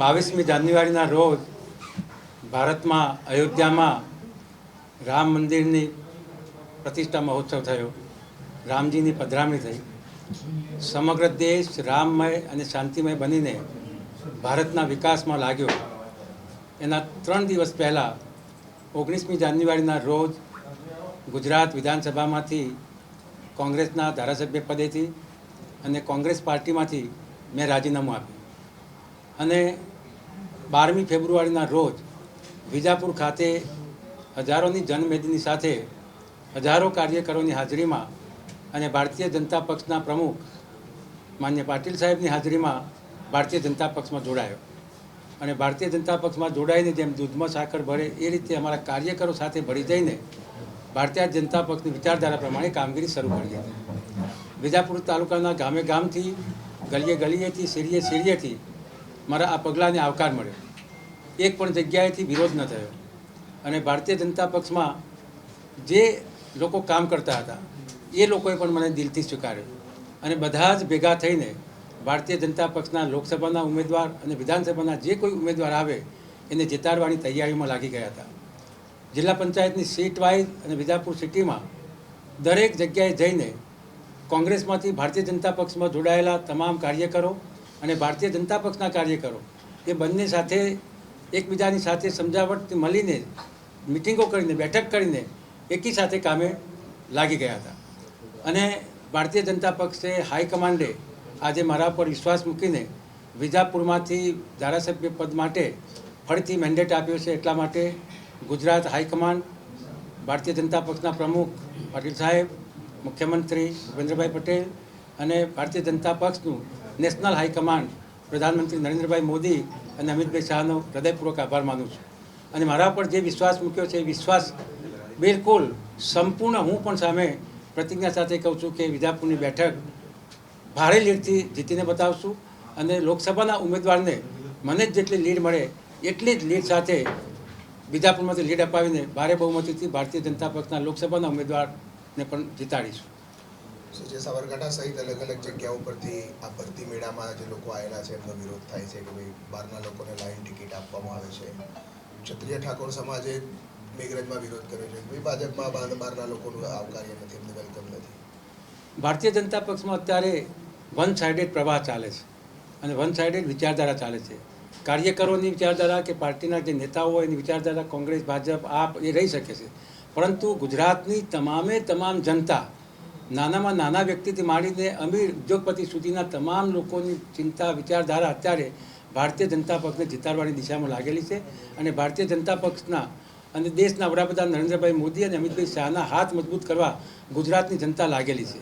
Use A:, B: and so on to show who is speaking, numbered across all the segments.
A: બાવીસમી જાન્યુઆરીના રોજ ભારતમાં, અયોધ્યામાં રામ મંદિરની પ્રતિષ્ઠા મહોત્સવ થયો. રામજીની પધરામણી થઈ. સમગ્ર દેશ રામમય અને શાંતિમય બનીને ભારતના વિકાસમાં લાગ્યો. એના ત્રણ દિવસ પહેલાં ઓગણીસમી જાન્યુઆરીના રોજ ગુજરાત વિધાનસભામાંથી કોંગ્રેસના ધારાસભ્ય પદેથી અને કોંગ્રેસ પાર્ટીમાંથી મેં રાજીનામું આપ્યું. અને બારમી ફેબ્રુઆરીના રોજ વિજાપુર ખાતે હજારોની જનમેદની સાથે હજારો કાર્યકરોની હાજરીમાં અને ભારતીય જનતા પક્ષના પ્રમુખ માન્ય પાટીલ સાહેબની હાજરીમાં ભારતીય જનતા પક્ષમાં જોડાયો. અને ભારતીય જનતા પક્ષમાં જોડાઈને જેમ દૂધમાં સાકર ભરે એ રીતે અમારા કાર્યકરો સાથે ભળી જઈને ભારતીય જનતા પક્ષની વિચારધારા પ્રમાણે કામગીરી શરૂ કરી હતી. વિજાપુર તાલુકાના ગામે ગામથી ગલીએ ગલીએથી, શેરીએ શેરીએથી મારા આ પગલાંને આવકાર મળ્યો. એક પણ જગ્યાએથી વિરોધ ન થયો. અને ભારતીય જનતા પક્ષમાં જે લોકો કામ કરતા હતા, એ લોકોએ પણ મને દિલથી સ્વીકાર્યો. અને બધા જ ભેગા થઈને ભારતીય જનતા પક્ષના લોકસભાના ઉમેદવાર અને વિધાનસભાના જે કોઈ ઉમેદવાર આવે, એને જીતાડવાની તૈયારીમાં લાગી ગયા હતા. જિલ્લા પંચાયતની સીટ વાઇઝ અને વિજાપુર સિટીમાં દરેક જગ્યાએ જઈને કોંગ્રેસમાંથી ભારતીય જનતા પક્ષમાં જોડાયેલા તમામ કાર્યકરો અને ભારતીય જનતા પક્ષના કાર્યકરો, એ બંને સાથે એકબીજાની સાથે સમજાવટથી મળીને, મિટિંગો કરીને, બેઠક કરીને એકી સાથે કામે લાગી ગયા હતા. અને ભારતીય જનતા પક્ષે હાઈકમાન્ડે આજે મારા પર વિશ્વાસ મૂકીને વિજાપુરમાંથી ધારાસભ્ય પદ માટે ફરીથી મેન્ડેટ આપ્યો છે એટલા માટે ગુજરાત હાઈકમાન્ડ ભારતીય જનતા પક્ષના પ્રમુખ પાટીલ સાહેબ, મુખ્યમંત્રી ભૂપેન્દ્રભાઈ પટેલ અને ભારતીય જનતા પક્ષનું નેશનલ હાઈકમાન્ડ પ્રધાનમંત્રી નરેન્દ્રભાઈ મોદી અને અમિતભાઈ શાહનો હૃદયપૂર્વક આભાર માનું છું. અને મારા પર જે વિશ્વાસ મૂક્યો છે, એ વિશ્વાસ બિલકુલ સંપૂર્ણ હું પણ સામે પ્રતિજ્ઞા સાથે કહું છું કે વિજાપુરની બેઠક ભારે લીડથી જીતીને બતાવશું અને લોકસભાના ઉમેદવારને મને જેટલી લીડ મળે, એટલી જ લીડ સાથે બીજાપુરમાંથી લીડ અપાવીને ભારે બહુમતીથી ભારતીય જનતા પક્ષના લોકસભાના ઉમેદવારને પણ જીતાડીશું.
B: જે સાબરકાંઠા સહિત અલગ અલગ જગ્યાઓ પરથી આ ભરતી મેળામાં જે લોકો આવેલા છે, એમનો વિરોધ થાય છે કે ભાઈ બહારના લોકોને લાઈન ટિકિટ આપવામાં આવે છે. ક્ષત્રિય ઠાકોર સમાજે મેઘરજમાં વિરોધ કર્યો છે. ભાઈ, ભાજપમાં બહારના લોકોનું આવકાર્ય નથી, એમને વેલકમ નથી.
A: ભારતીય જનતા પક્ષમાં અત્યારે વન સાઇડેડ પ્રવાહ ચાલે છે અને વન સાઇડેડ વિચારધારા ચાલે છે. કાર્યકરોની વિચારધારા કે પાર્ટીના જે નેતાઓ હોય, એની વિચારધારા કોંગ્રેસ, ભાજપ, આપ એ રહી શકે છે. પરંતુ ગુજરાતની તમામે તમામ જનતા નાનામાં નાના વ્યક્તિથી માંડીને અમીર ઉદ્યોગપતિ સુધીના તમામ લોકોની ચિંતા, વિચારધારા અત્યારે ભારતીય જનતા પક્ષને જીતાડવાની દિશામાં લાગેલી છે અને ભારતીય જનતા પક્ષના અને દેશના વડાપ્રધાન નરેન્દ્રભાઈ મોદી અને અમિતભાઈ શાહના હાથ મજબૂત કરવા ગુજરાતની જનતા લાગેલી છે.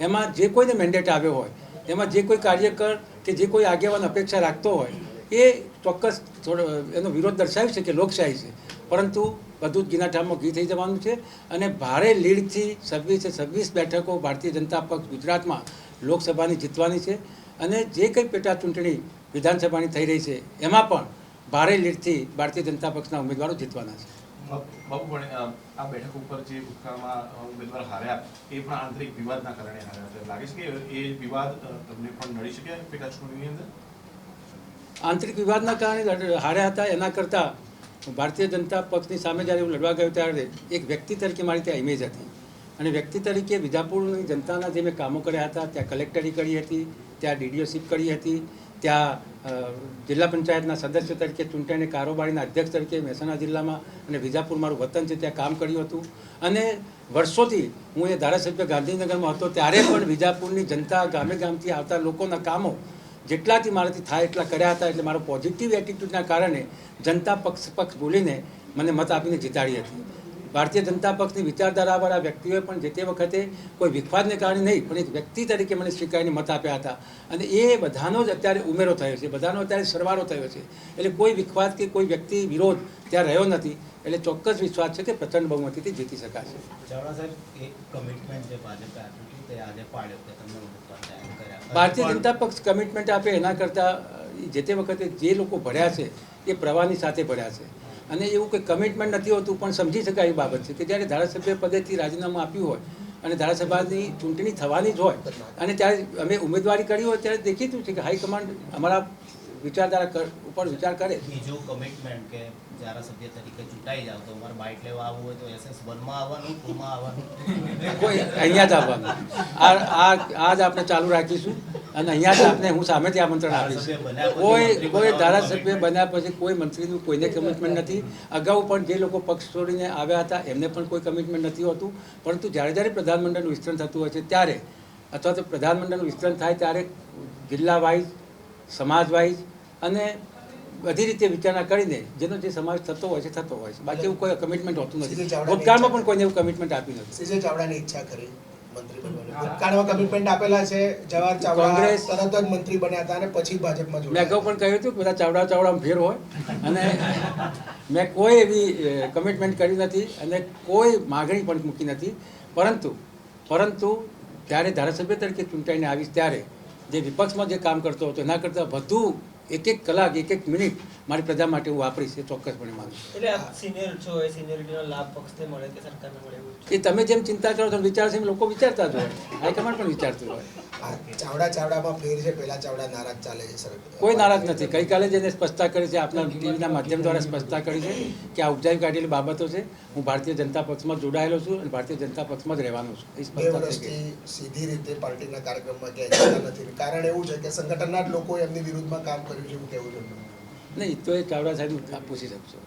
A: એમાં જે કોઈને મેન્ડેટ આવ્યો હોય, એમાં જે કોઈ કાર્યકર કે જે કોઈ આગેવાન અપેક્ષા રાખતો હોય, એ ચોક્કસ થોડો એનો વિરોધ દર્શાવી છે કે લોકશાહી છે. પરંતુ બધું જ ગીનાઠામમાં ઘી થઈ જવાનું છે. અને ભારે લીડથી છવ્વીસે છવ્વીસ બેઠકો ભારતીય જનતા પક્ષ ગુજરાતમાં લોકસભાની જીતવાની છે. અને જે કંઈ પેટા ચૂંટણી વિધાનસભાની થઈ રહી છે એમાં પણ ભારે લીડથી ભારતીય જનતા પક્ષના ઉમેદવારો જીતવાના છે.
C: બાબુ પણ આ બેઠક ઉપર જે ભૂતકાળમાં ઉમેદવાર હાર્યા એ પણ આંતરિક વિવાદના કારણે હાર્યા લાગે છે કે એ વિવાદ તમને પણ નડી શકે પેટા ચૂંટણીની અંદર?
A: આંતરિક વિવાદના કારણે હાર્યા હતા એના કરતાં ભારતીય જનતા પક્ષની સામે જ્યારે હું લડવા ગયો ત્યારે એક વ્યક્તિ તરીકે મારી ત્યાં ઇમેજ હતી. અને વ્યક્તિ તરીકે વિજાપુરની જનતાના જે મેં કામો કર્યા હતા, ત્યાં કલેક્ટરી કરી હતી, ત્યાં ડીડીઓશીપ કરી હતી, ત્યાં જિલ્લા પંચાયતના સદસ્ય તરીકે ચૂંટાઈને કારોબારીના અધ્યક્ષ તરીકે મહેસાણા જિલ્લામાં અને વિજાપુર મારું વતન છે ત્યાં કામ કર્યું હતું. અને વર્ષોથી હું એ ધારાસભ્ય ગાંધીનગરમાં હતો, ત્યારે પણ વિજાપુરની જનતા ગામે ગામથી આવતા લોકોના કામો જેટલાથી મારાથી થાય એટલા કર્યા હતા એટલે મારો પોઝિટિવ એટીટ્યૂડના કારણે જનતા પક્ષ પક્ષ બોલીને મને મત આપીને જીતાડી હતી. ભારતીય જનતા પક્ષની વિચારધારાવાળા વ્યક્તિઓએ પણ જે તે વખતે કોઈ વિખવાદને કારણે નહીં, પણ એક વ્યક્તિ તરીકે મને સ્વીકારીને મત આપ્યા હતા. અને એ બધાનો જ અત્યારે ઉમેરો થયો છે, બધાનો અત્યારે સરવાળો થયો છે. એટલે કોઈ વિખવાદ કે કોઈ વ્યક્તિ વિરોધ ત્યાં રહ્યો નથી, એટલે ચોક્કસ વિશ્વાસ છે કે પ્રચંડ બહુમતીથી જીતી શકાશે.
D: ચાવડા સાહેબ એક કમિટમેન્ટ છે ભાજપે આપ્યું તે આજે પાડ્યો કે તમને ઉમેદવાર કર્યા.
A: ભારતીય જનતા પક્ષ કમિટમેન્ટ આપે એના કરતાં જે તે વખતે જે લોકો ભર્યા છે એ પ્રવાહની સાથે ભર્યા છે. અને એવું કંઈ કમિટમેન્ટ નથી હોતું પણ સમજી શકાય એ બાબત છે કે જ્યારે ધારાસભ્ય પદેથી રાજીનામું આપ્યું હોય અને ધારાસભાની ચૂંટણી થવાની જ હોય અને ત્યારે અમે ઉમેદવારી કરી હોય ત્યારે દેખીતું છે કે હાઈકમાન્ડ અમારા વિચારધારા ઉપર વિચાર કરે.
D: બીજું કમિટમેન્ટ કે ધારાસભ્ય તરીકે ચૂંટાઈ જાવ તો અમારે બાઇક લેવા આવવું હોય તો એસએસ વનમાં આવવાનું ટુમાં આવવાનું?
A: કોઈ અહીંયા જ આવવાનું. આ આ આ જ આપણે ચાલુ રાખીશું અને અહીંયા જ આપણે હું સામેથી આમંત્રણ આપીશ. કોઈ કોઈ ધારાસભ્ય બન્યા પછી કોઈ મંત્રીનું કોઈને કમિટમેન્ટ નથી. અગાઉ પણ જે લોકો પક્ષ છોડીને આવ્યા હતા એમને પણ કોઈ કમિટમેન્ટ નથી હોતું. પરંતુ જ્યારે જ્યારે પ્રધાનમંડળનું વિસ્તરણ થતું હોય છે ત્યારે અથવા તો પ્રધાનમંડળનું વિસ્તરણ થાય ત્યારે જિલ્લા વાઇઝ સમાજ વાઇઝ અને બધી રીતે વિચારણા કરીને જેનો જે સમાવેશ થતો હોય છે થતો હોય છે. બાકી એવું કોઈ કમિટમેન્ટ હોતું નથી. ભૂતકાળમાં પણ કોઈને એવું કમિટમેન્ટ આપ્યું નથી.
B: સીજે ચાવડાની ઈચ્છા કરી મંત્રી બનવાની. ભૂતકાળમાં કમિટમેન્ટ આપેલા છે જવાહર ચાવડા
A: કોંગ્રેસ-
B: તરત જ મંત્રી બન્યા હતા અને પછી ભાજપમાં
A: મેં અગાઉ પણ કહ્યું હતું કે બધા ચાવડા ચાવડામાં ફેર હોય અને મેં કોઈ એવી કમિટમેન્ટ કરી નથી અને કોઈ માગણી પણ મૂકી નથી. પરંતુ પરંતુ જ્યારે ધારાસભ્ય તરીકે ચૂંટાઈને આવીશ ત્યારે જે વિપક્ષમાં જે કામ કરતો હતો એના કરતાં વધુ એક એક કલાક એક એક મિનિટ મારી પ્રજા માટે હું વાપરીશ એ ચોક્કસપણે માનું
E: એટલે સિનિયર છો એ સિનિયરિટીનો લાભ પક્ષને મળે કે સરકારને મળે
A: એ તમે જેમ ચિંતા કરો છો વિચારશો એમ લોકો વિચારતા જ હોય. હાઈકમાન્ડ પણ વિચારતું હોય.
B: આ ચાવડા ચાવડામાં ફેર છે પહેલા ચાવડા નારાજ ચાલે છે સર.
A: કોઈ નારાજ નથી. ગઈકાલે જ સ્પષ્ટતા કરી છે આપના ટીવીના માધ્યમ દ્વારા સ્પષ્ટતા કરી છે કે આ ઉપજાવી કાઢેલી બાબતો છે. હું ભારતીય જનતા પક્ષમાં જોડાયેલો છું અને ભારતીય જનતા પક્ષમાં જ રહેવાનો છું. એ
B: બે
A: સ્પષ્ટતા
B: સીધી રીતે પાર્ટીના કાર્યક્રમમાં નથી. કારણ એવું છે કે સંગઠનના જ લોકોએ એમની વિરુદ્ધમાં કામ કર્યું. એવું કેવું છે?
A: નહીં તો એ ચાવડા સાહેબ પૂછી શકશો.